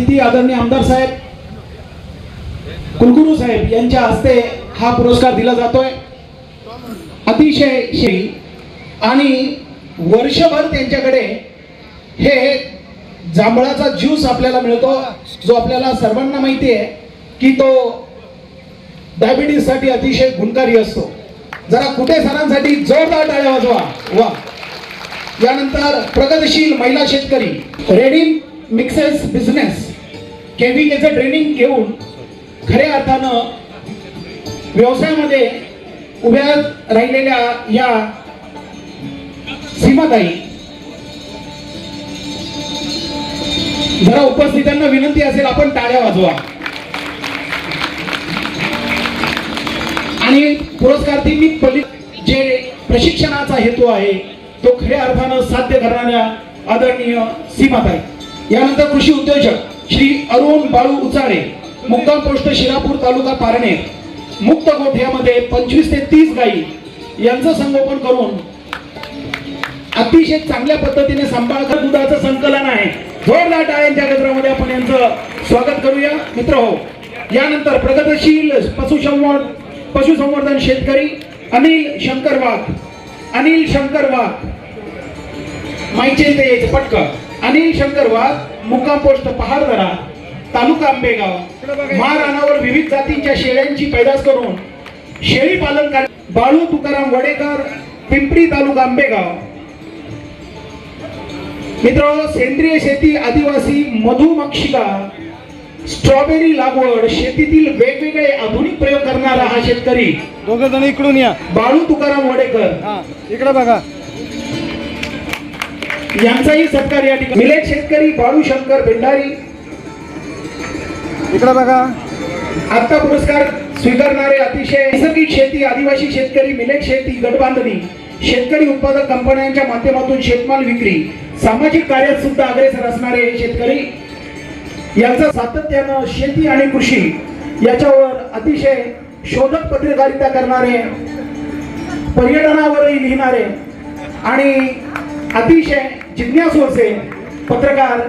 अतिथी आदरणीय आमदार साहेब कुलगुरू साहेब यांच्या हस्ते हा पुरस्कार दिला जातोय. अतिशय श्री आणि वर्षभर त्यांच्याकडे हे जांभळाचा ज्यूस आपल्याला मिळतो जो आपल्याला सर्वांना माहिती आहे की तो डायबिटीससाठी अतिशय गुणकारी असतो. जरा कुठे सरांसाठी जोरदार टाळ्या वाजवा. वा. यानंतर प्रगतशील महिला शेतकरी रेडी मिक्सेस बिझनेस. केव्हीकेचं ट्रेनिंग घेऊन खऱ्या अर्थानं व्यवसायामध्ये उभ्या राहिलेल्या या सीमाताई जरा उपस्थितांना विनंती असेल आपण टाळ्या वाजवा. आणि पुरस्कार पली जे प्रशिक्षणाचा हेतू आहे तो खऱ्या अर्थानं साध्य करणाऱ्या आदरणीय सीमाताई. यानंतर कृषी उद्योजक श्री अरुण बाळू उचाळे मुक्काम पोस्ट शिरापूर तालुका पारणे मुक्त गोठ्यामध्ये पंचवीस ते तीस गायी यांचं संगोपन करून अतिशय चांगल्या पद्धतीने सांभाळकर दुधाचं संकलन आहे. जोरदार टाळ्यांच्या गजरामध्ये आपण यांचं स्वागत करूया. मित्र हो यानंतर प्रगतशील पशुसंवर्ध पशुसंवर्धन शेतकरी अनिल शंकर वाघ अनिल शंकर वाघ माहिती पटकन. अनिल शंकर वाघ मुक्काम पोस्ट पहाडदरा तालुका आंबेगाव. महाराणावर विविध जातींच्या शेळ्यांची पैदास करून शेळी पालन कर बाळू तुकाराम वडेकर पिंपरी तालुका आंबेगाव. मित्र सेंद्रिय शेती आदिवासी मधुमक्षिका स्ट्रॉबेरी लागवड शेतीतील वेगवेगळे आधुनिक प्रयोग करणारा हा शेतकरी. दोघ जण इकडून या. बाळू तुकाराम वडेकर. इकडे बघा. यांचाही सत्कार या ठिकाणी. मिलेट शेतकरी बाळू शंकर भेंडारी. इकडे बघा. आता पुरस्कार स्वीकारणारे अतिशय नैसर्गिक शेती आदिवासी शेतकरी मिलेट शेती गटबांधणी शेतकरी उत्पादक कंपन्यांच्या माध्यमातून शेतमाल विक्री सामाजिक कार्यात सुद्धा अग्रेसर असणारे हे शेतकरी. यांचं सातत्यानं शेती आणि कृषी याच्यावर अतिशय शोधक पत्रकारिता करणारे पर्यटनावरही लिहिणारे आणि अतिशय जिज्ञासू असे पत्रकार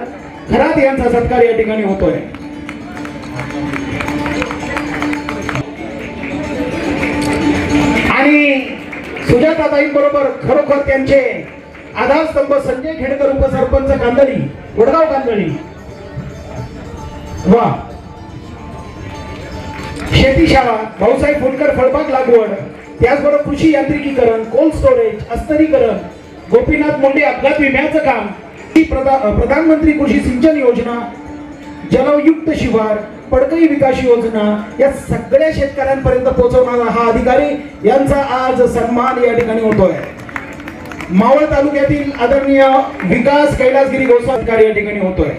खरात यांचा सत्कार या ठिकाणी होतोय. आणि सुजाताताईंबरोबर खरोखर त्यांचे आधारस्तंभ संजय खेडकर उपसरपंच कांदळी वडगाव कांदळी. वा. शेतीशाळा भाऊसाहेब फुलकर फळबाग लागवड त्याचबरोबर कृषी यांत्रिकीकरण कोल्ड स्टोरेज अस्तरीकरण गोपीनाथ मुंडे अपघात विम्याचं काम. ही प्रधा- प्रधानमंत्री कृषी सिंचन योजना जलयुक्त शिवार पडकई विकास योजना या सगळ्या शेतकऱ्यांपर्यंत पोहोचवणारा हा अधिकारी यांचा आज सन्मान या ठिकाणी होतोय. मावळ तालुक्यातील आदरणीय विकास कैलासगिरी गोसाळकर या ठिकाणी होतोय.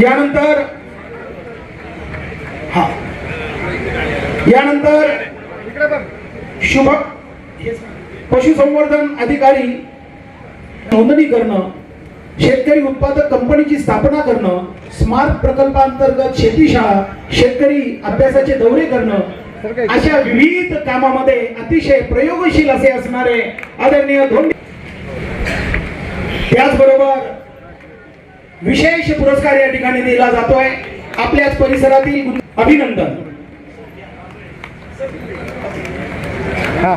यानंतर हा. यानंतर शुभ पशुसंवर्धन अधिकारी नोंदणी करणं शेतकरी उत्पादक कंपनीची स्थापना करणं स्मार्ट प्रकल्पांतर्गत शेतीशाळा शेतकरी अभ्यासाचे दौरे करणं अशा विविध कामामध्ये अतिशय प्रयोगशील असे असणारे आदरणीय धोंडे त्याचबरोबर विशेष पुरस्कार या ठिकाणी दिला जातोय. आपल्याच परिसरातील अभिनंदन. हा.